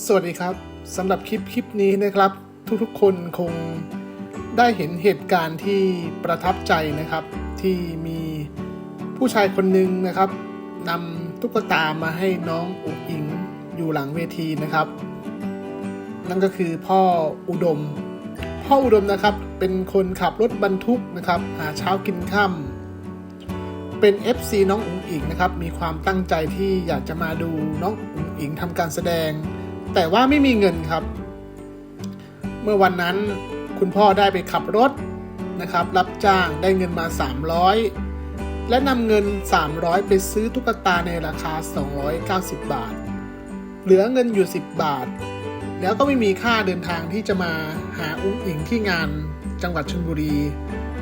สวัสดีครับสำหรับคลิปคลิปนี้นะครับ ทุกๆคนคงได้เห็นเหตุการณ์ที่ประทับใจนะครับ ที่มีผู้ชายคนหนึ่งนะครับนำตุ๊กตามาให้น้องอุ๋งอิงอยู่หลังเวทีนะครับ นั่นก็คือพ่ออุดม พ่ออุดมนะครับเป็นคนขับรถบรรทุกนะครับหาเช้ากินค่ำเป็น FC น้องอุ๋งอิงนะครับมีความตั้งใจที่อยากจะมาดูน้องอุ๋งอิงทำการแสดง แต่ว่าไม่มีเงินครับ เมื่อวันนั้นคุณพ่อได้ไปขับรถนะครับ รับจ้างได้เงินมา 300 และนำเงิน 300 ไปซื้อตุ๊กตาในราคา 290 บาท เหลือเงินอยู่ 10 บาท แล้วก็ไม่มีค่าเดินทางที่จะมาหาอุ้งอิงที่งานจังหวัดชลบุรี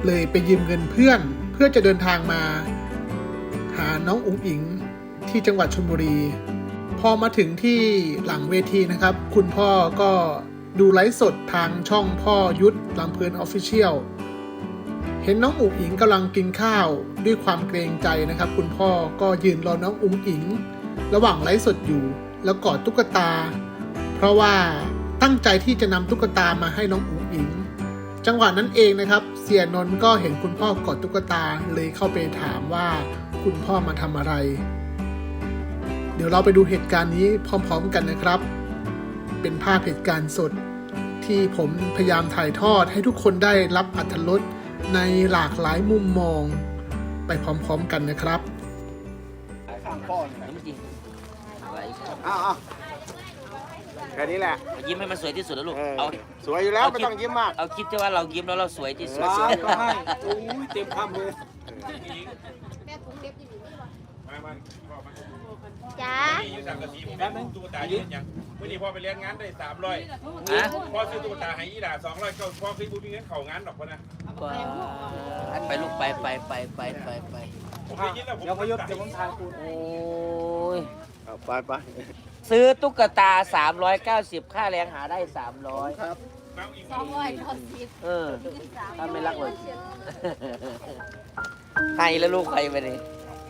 เลยไปยืมเงินเพื่อนเพื่อจะเดินทางมา หาน้องอุ๋งอิงที่จังหวัดชลบุรี พอมาถึงที่หลังเวทีนะครับ คุณพ่อก็ดูไลฟ์สดทางช่องพ่อยุทธลำเพลินออฟฟิเชียลเห็นน้องอุ๋งอิงกำลังกินข้าวด้วยความเกรงใจนะครับ คุณพ่อก็ยืนรอน้องอุ๋งอิง ระหว่างไลฟ์สดอยู่ แล้วกอดตุ๊กตา เพราะว่าตั้งใจที่จะนำตุ๊กตามาให้น้องอุ๋งอิง จังหวะนั้นเองนะครับ เสียนนท์ก็เห็นคุณพ่อกอดตุ๊กตาเลยเข้าไปถามว่าคุณพ่อมาทำอะไร ดี๋ยวเราไปดูเหตุการณ์นี้พร้อมๆกันนะครับ เป็นภาพเหตุการณ์สด ที่ผมพยายามถ่ายทอดให้ทุกคนได้รับอัธรสในหลากหลายมุมมอง ไปพร้อมๆกันนะครับยิ้มจริงอะไรอ้าวแค่นี้แหละ ยิ้มให้มันสวยที่สุดแล้วลูก เออเอาสวยอยู่แล้วไม่ต้องยิ้มมากเอาคิดที่ว่าเรายิ้มแล้วเราสวยที่สุดว้าวก็ให้โอ้ยเต็มคำเลย จ้าอยู่สังกะสีผมเป็นตุ๊กตายืนยังเมื่อนี้พ่อไปเลี้ยงงานได้สามร้อยฮะพ่อซื้อตุ๊กตาให้ยี่ด่าสองร้อยก็พ่อเคยบูมีเงินเข่างานหรอกพ่อนะไปลูกไปไปไปไปไปไปผมได้ยินแล้วผมเดี๋ยวพยศเดี๋ยวผมทายคุณโอ้ยเอาไปไปซื้อตุ๊กตา 390 ค่าแรงหาได้ 300 ครับน้องอีกสองร้อยร้อยสิบเออถ้าไม่รักเลยให้แล้วลูกใครไปนี่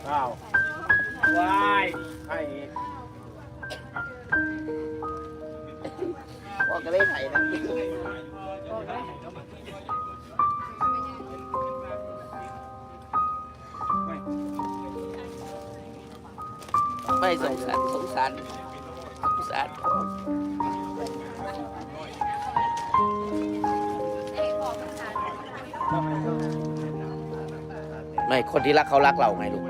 อ้าว วายให้พ่อก็ได้ไข่นะไม่สงสารสงสารสงสารพ่อไม่คนที่รักเขารักเราไงลูก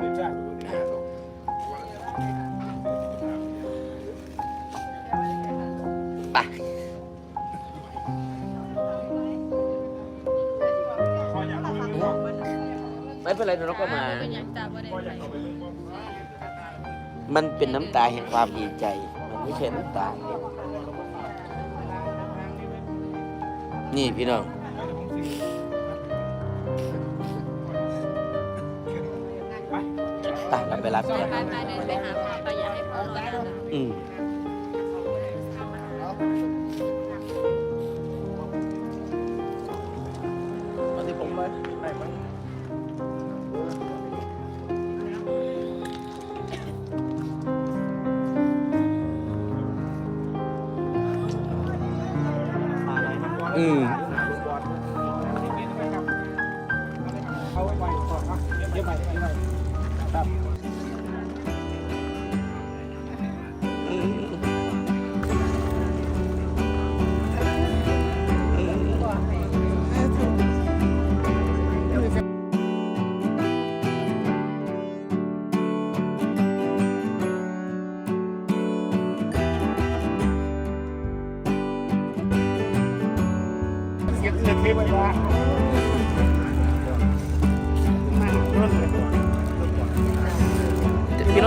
ำตาแห่งความดีใจ มันไม่ใช่น้ำตานี่พี่น้องไปเราไปรับกันไปไปเดินไปหาพ่อไปอยากให้พ่อรอนะอืมตอนที่ผมไปได้ไหมอื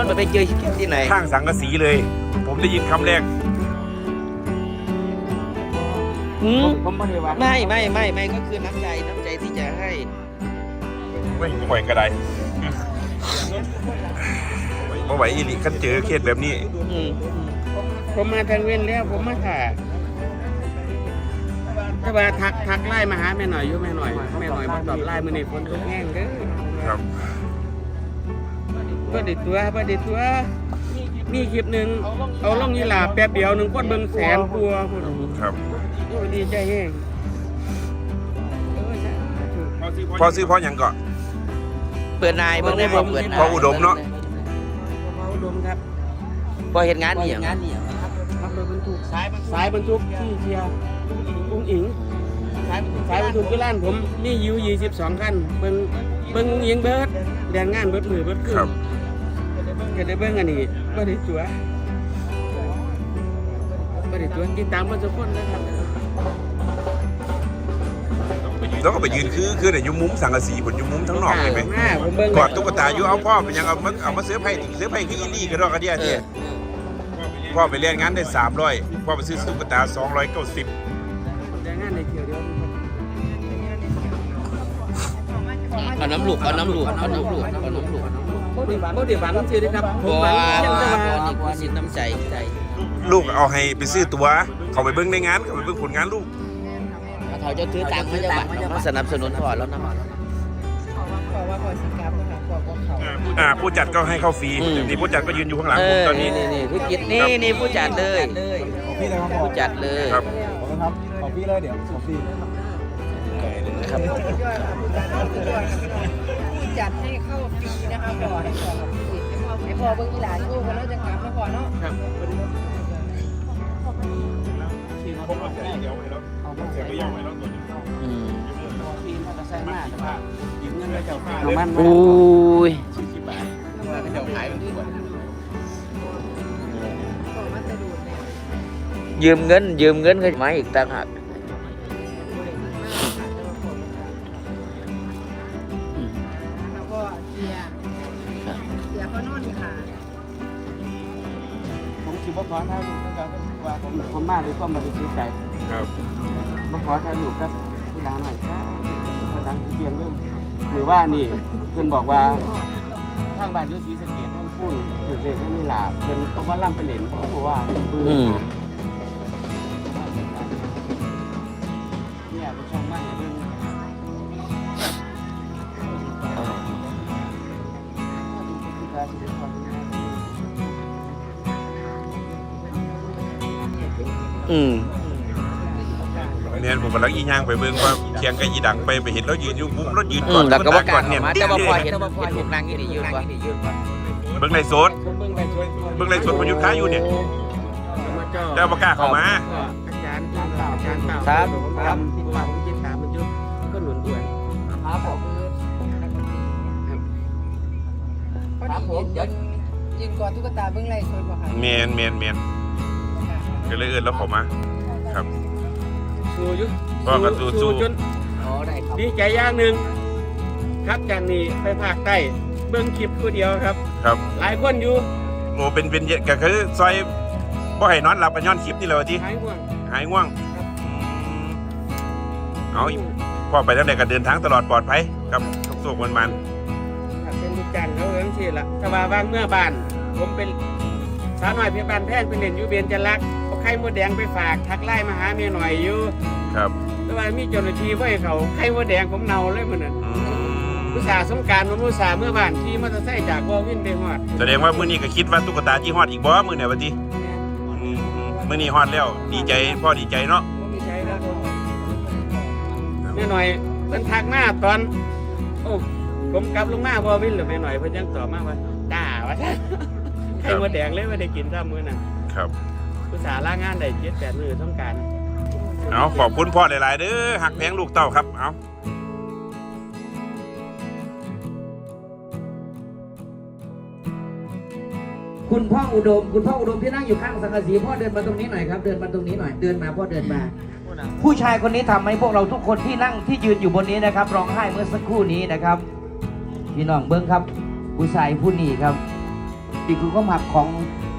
พี่นนท์ไปเจอที่ไหน ข้างสังกะสีเลย ผมได้ยินคำแรกอืมผมไม่ได้ว่าไม่ไม่ไม่ไม่ก็คือน้ำใจน้ำใจที่จะให้เว้ยปล่อยกระไดเมื่อไหวอีลิคันเจอเคสแบบนี้อืมผมมาทางเว้นแล้วผมมาถ่าถ้าว่าทักทักไล่มาหาแม่หน่อยอยู่แม่หน่อยแม่หน่อยมาตอบไล่มือนี่ฝนตกแห้งเด้อครับ บ่ได้ตัวบ่ได้ตัวมีคลิปหนึ่งเอาล่องยีหลาแป๊บเดียวหนึ่งคนเบิ่งแสนกลัวาพุ่นครับโอ้ดีใจแห้งเออใช่พอซื้อพอหยังก็เปิดนายเบิ่งได้บ่เปิดนายพออุดมเนาะพออุดมครับบ่เฮ็ดงานอีหยังขับรถบรรทุกสายสายบรรทุกที่เชียวอุ้งอิงสายสายบรรทุกที่ร้านผมมีอยูยี่สิบสองคันเบิ่งเบิ่งอุ้งอิงเบิดแรงงานเบิดมือเบิดคืนครับ ก็ได้เบิ่งอันนี้บ่ได้ตัวบ่ได้ตัวติดตามเพิ่นทุกคนนะครับแล้วก็ไปยืนคือคือเนี่ยอยู่มุมสังกะสีผลอยู่มุมทั้งนอกเลยไหมมาผมเบิ่งกอดตุ๊กตาอยู่เอาพ่อเป็นยังเอามาเอามาซื้อไพ่ซื้อไพ่ที่อินดี้ก็ดอกกระเดียเอเนี่อยพ่อไปเรียนงานได้300พ่อไปซื้อตุ๊กตา290แรงงานในเที่ยวเดียวเอาน้ำลูกเอาน้ำลูกเอาน้ำลูกเอาน้ำลูก บ่ได้หวังบ่ได้หวังซื่อๆนะครับผมบ่หวังว่าเพียงแต่บ่ว่านี่คือสินน้ำใจใจลูกเอาให้ไปซื้อตั๋วเขาไปเบิ่งในงานเขาไปเบิ่งผลงานลูกเขาจะถือตังค์มาจังหวัดมาสนับสนุนพ่อแล้วนำอ่าผู้จัดก็ให้เข้าฟรีนี่ผู้จัดก็ยืนอยู่ข้างหลังผมตอนนี้นี่นี่ผู้จัดนี่นี่ผู้จัดเลยพี่เลยครับผู้จัดเลยครับครับขอพี่เลยเดี๋ยวขอพี่ครับผู้จัดให้ เข้าฟรีนะคะพอให้พอกับพี่ให้พอเบิ่งอีหลานลูกกันแล้วจะกลับมาพอเนาะครับผมเอาแค่เดียวให้แล้วเสียไปยังไว้แล้วตัวนี้อืมทีมมอเตอร์ไซค์มาครับยืมเงินไปเจ้าน้ำมันมาอุ้ยเดี๋ยวขายเป็นขวดบอกว่าจะดูดเนี่ยยืมเงินยืมเงินเขามาอีกต่างหาก ผมคิดว่าขอถ่ายรูปนะครับว่าผมผมมาด้วยความบริสุทธิ์ใจครับมาขอถ่ายรูปครับที่ร้านหน่อยครับมาทางที่เบียงเรื่องหรือว่านี่เพื่อนบอกว่าทางบ้านอยุศรีสะเกดต้องพูดถึงเรื่องนี้ล่ะเพื่อนเขาว่าล่ำไปเหรียญเขาบอกว่าอืมเนี่ อืมเนี่ยผมกำลังอีย่างไปเบิ่งว่าเคียงกับอีดังไปไปเห็นแล้วยืนอยู่มุมแล้วยืนอืกอมดแล้วก็ตุ๊บ่กกตาล้าก่อนเนี่ยเข้ามาแต่ว่าพอเห็นเห็นพวกนางนี่ได้ยืนว่าเบิ่งในโซนเบิ่งไปช่วยเบิ่งในโซนประยุทธ์ค้าอยู่เนี่ยแล้วบ่กล้าเข้ามาอาจารย์อาจารย์อาจารย์เต่าครับผมทำที่ว่าผมจะถามมันอยุบก็หนุนอ้วนครับผมพอดีเดี๋ยวยืนกอดตุ๊กตาเบิ่งไรสวยกว่าค่ะแมนแมนแมน ก็เลยเอิ้นแล้วเข้ามา ครับ สู้อยุพ่อก็สู้สู้จนอ๋อได้ครับดีใจอย่างหนึ่งครับจากนี้ไปภาคใต้เบิ้งคลิปผู้เดียวครับ ครับหลายคนอยู่โอ้เป็นเป็นเยก็คือซอยบ่ให้นอนหลับกันย้อนคลิปนี่แหละว่าติหายห่วง หายง่วงอืมเอาอีกพ่อไปทางใดก็เดินทางตลอดปลอดภัยครับทุกโศกมันมันครับเป็นลูกจ้างเขาเอิ้งสิละถ้าว่าว่างเมื่อบ้าน ผมเป็นสาวน้อยเพียงบ้านแพงเป็นเด่นอยู่เบียนจันลักเอา ไข่มดแดงไปฝากทักไล่มาหาเมียหน่อยอยู่ครับแต่ว่ามีเจ้าหน้าที่ไว้ให้เขาไข่มดแดงผมเนาเลยมันน่ะอืมอุตส่าห์สงกรารผมอุตส่าห์เมื่อบ้านขี่มอเตอร์ไซค์จากวอวินไปฮอดแสดงว่ามื้อนี้ก็คิดว่าตุ๊กตาที่ฮอดอีกบ่มื้อเนี่ยว่าติอืมอืมมื้อนี้ฮอดแล้วดีใจพ่อดีใจเนาะผมมีใจแล้วผมแม่หน่อยเพิ่นทักมาตอนโอ้ผมกลับลงมาบ่วินหรือแม่หน่อยเพิ่นยังตอบมาว่าด่าวะไข่มดแดงเลยไม่ได้กินซ้ำมื้อนั้นครับ อุตส่าห์ลางานได้7 8มื้อต้องการ เอาขอบคุณพ่อหลาย ๆ เด้อหักแพงลูกเต้าครับ เอาคุณพ่ออุดม คุณพ่ออุดมที่นั่งอยู่ข้างสังกะสีพ่อเดินมาตรงนี้หน่อยครับ เดินมาตรงนี้หน่อย เดินมาพ่อเดินมา ผู้ชายคนนี้ทำให้พวกเราทุกคนที่นั่งที่ยืนอยู่บนนี้นะครับร้องไห้เมื่อสักครู่นี้นะครับ พี่น้องเบิ้งครับ ผู้ชายผู้นี้ครับนี่คือความหักของ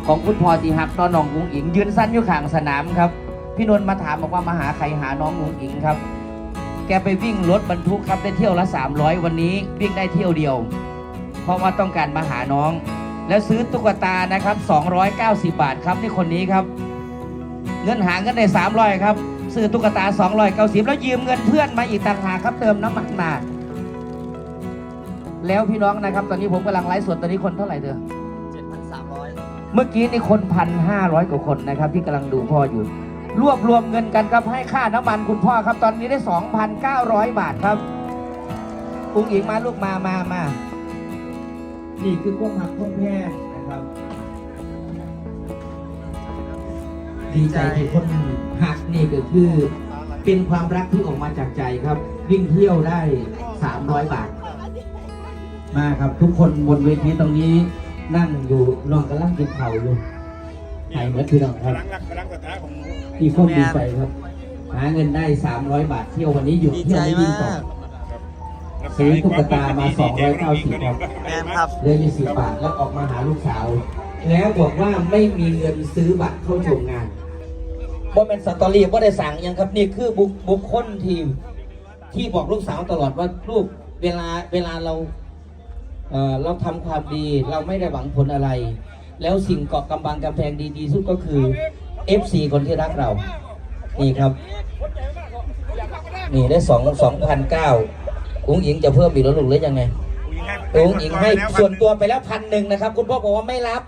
ของคุณพ่อที่หักตอนน้องกุ้งอิง ยืนสั้นอยู่ข้างสนามครับ พี่นนท์มาถามบอกว่ามาหาใครหาน้องกุ้งอิงครับ แกไปวิ่งรถบรรทุกครับได้เที่ยวละ 300 วันนี้วิ่งได้เที่ยวเดียว เพราะว่าต้องการมาหาน้อง แล้วซื้อตุ๊กตานะครับ 290 บาทครับนี่คนนี้ครับ เงินหาเงินได้ 300 ครับซื้อตุ๊กตา 290 แล้วยืมเงินเพื่อนมาอีกต่างหากครับเติมน้ำมันมาแล้วพี่น้องนะครับ ตอนนี้ผมกำลังไลฟ์สดตอนนี้คนเท่าไหร่เด้อ เมื่อกี้นี่คนพันห้าร้อยกว่าคนนะครับ ที่กำลังดูพ่ออยู่ รวบรวมเงินกันครับให้ค่าน้ำมันคุณพ่อครับ ตอนนี้ได้ 2,900 บาทครับอุ้งอิงมาลูกมามามานี่คือความหักความแพงนะครับ ดีใจที่คนหักนี่ก็คือ เป็นความรักที่ออกมาจากใจครับ วิ่งเที่ยวได้ 300 บาท มาครับ ทุกคนบนเวทีตรงนี้ นั่งอยู่นอนกำลังกินเข่าวอยู่ไหนเหมือนพี่น้องครับพลังรักพลังศรัทธาของที่ข้อดีใจครับ หาเงินได้ 300 บาทเที่ยววันนี้หยุดเที่ยวไม่วิ่งต่อซื้อตุ๊กตามา290ครับ แมนครับเหลยมีสิบบาทแล้วออกมาหาลูกสาว แล้วบอกว่าไม่มีเงินซื้อบัตรเข้าชมงานว่าเป็นสตอรี่ว่าได้สั่งยังครับนี่คือบุคบุคคลที่ที่บอกลูกสาวตลอดว่าลูกเวลาเวลาเรา เอ่อเราทำความดีเราไม่ได้หวังผลอะไร แล้วสิ่งเกาะกำบังกำแพงดีๆสุดก็คือ FC คนที่รักเรา นี่ครับ นี่ได้สองสองพันเก้าอุ้งอิงจะเพิ่มอีกแล้วลูกหรือยังไงองค์หญิงให้ส่วนตัวไปแล้วพันหนึ่งนะครับ คุณพ่อบอกว่าไม่รับ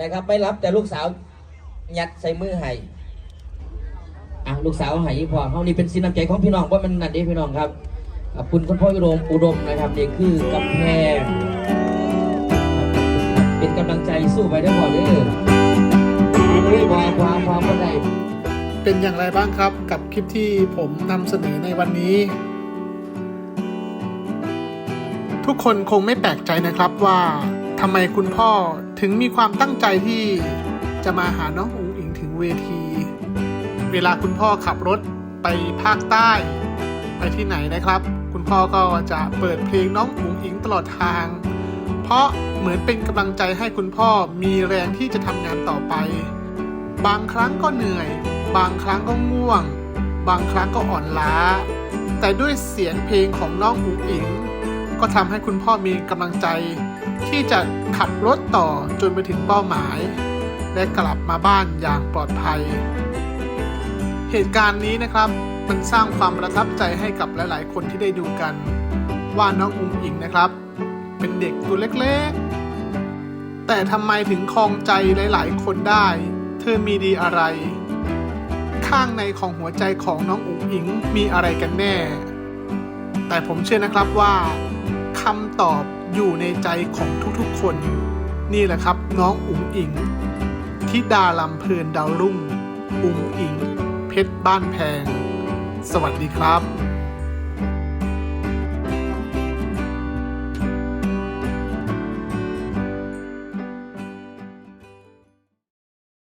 นะครับ ไม่รับแต่ลูกสาวยัดใส่มือให้อะลูกสาวให้พอเขานี่เป็นสินน้ำใจของพี่น้องว่ามันนั่นเด้พี่น้องครับ ขอบคุณคุณพ่ออุดมอุดมนะครับนี่คือกำแพงเป็นกำลังใจสู้ไปได้พอเด้อความความความคนใดเป็นอย่างไรบ้างครับกับคลิปที่ผมนำเสนอในวันนี้ ทุกคนคงไม่แปลกใจนะครับว่าทำไมคุณพ่อถึงมีความตั้งใจที่จะมาหาน้องอุ๋งอิงถึงเวที เวลาคุณพ่อขับรถไปภาคใต้ ไปที่ไหนนะครับ พ่อก็จะเปิดเพลงน้องอุ๋งอิงตลอดทาง เพราะเหมือนเป็นกำลังใจให้คุณพ่อมีแรงที่จะทำงานต่อไป บางครั้งก็เหนื่อย บางครั้งก็ง่วง บางครั้งก็อ่อนล้า แต่ด้วยเสียงเพลงของน้องอุ๋งอิง ก็ทำให้คุณพ่อมีกำลังใจ ที่จะขับรถต่อจนไปถึงเป้าหมาย และกลับมาบ้านอย่างปลอดภัย เหตุการณ์นี้นะครับ มันสร้างความประทับใจให้กับหลาย ๆ คนที่ได้ดูกัน ว่าน้องอุ๋งอิงนะครับ เป็นเด็กตัวเล็กๆ แต่ทำไมถึงคลองใจหลาย ๆ คนได้ เธอมีดีอะไร ข้างในของหัวใจของน้องอุ๋งอิงมีอะไรกันแน่ แต่ผมเชื่อนะครับว่าคำตอบอยู่ในใจของทุกๆ คน นี่แหละครับน้องอุ๋งอิงทิดาลำเพลินดาวรุ่ง อุ๋งอิง เพชรบ้านแพง สวัสดีครับ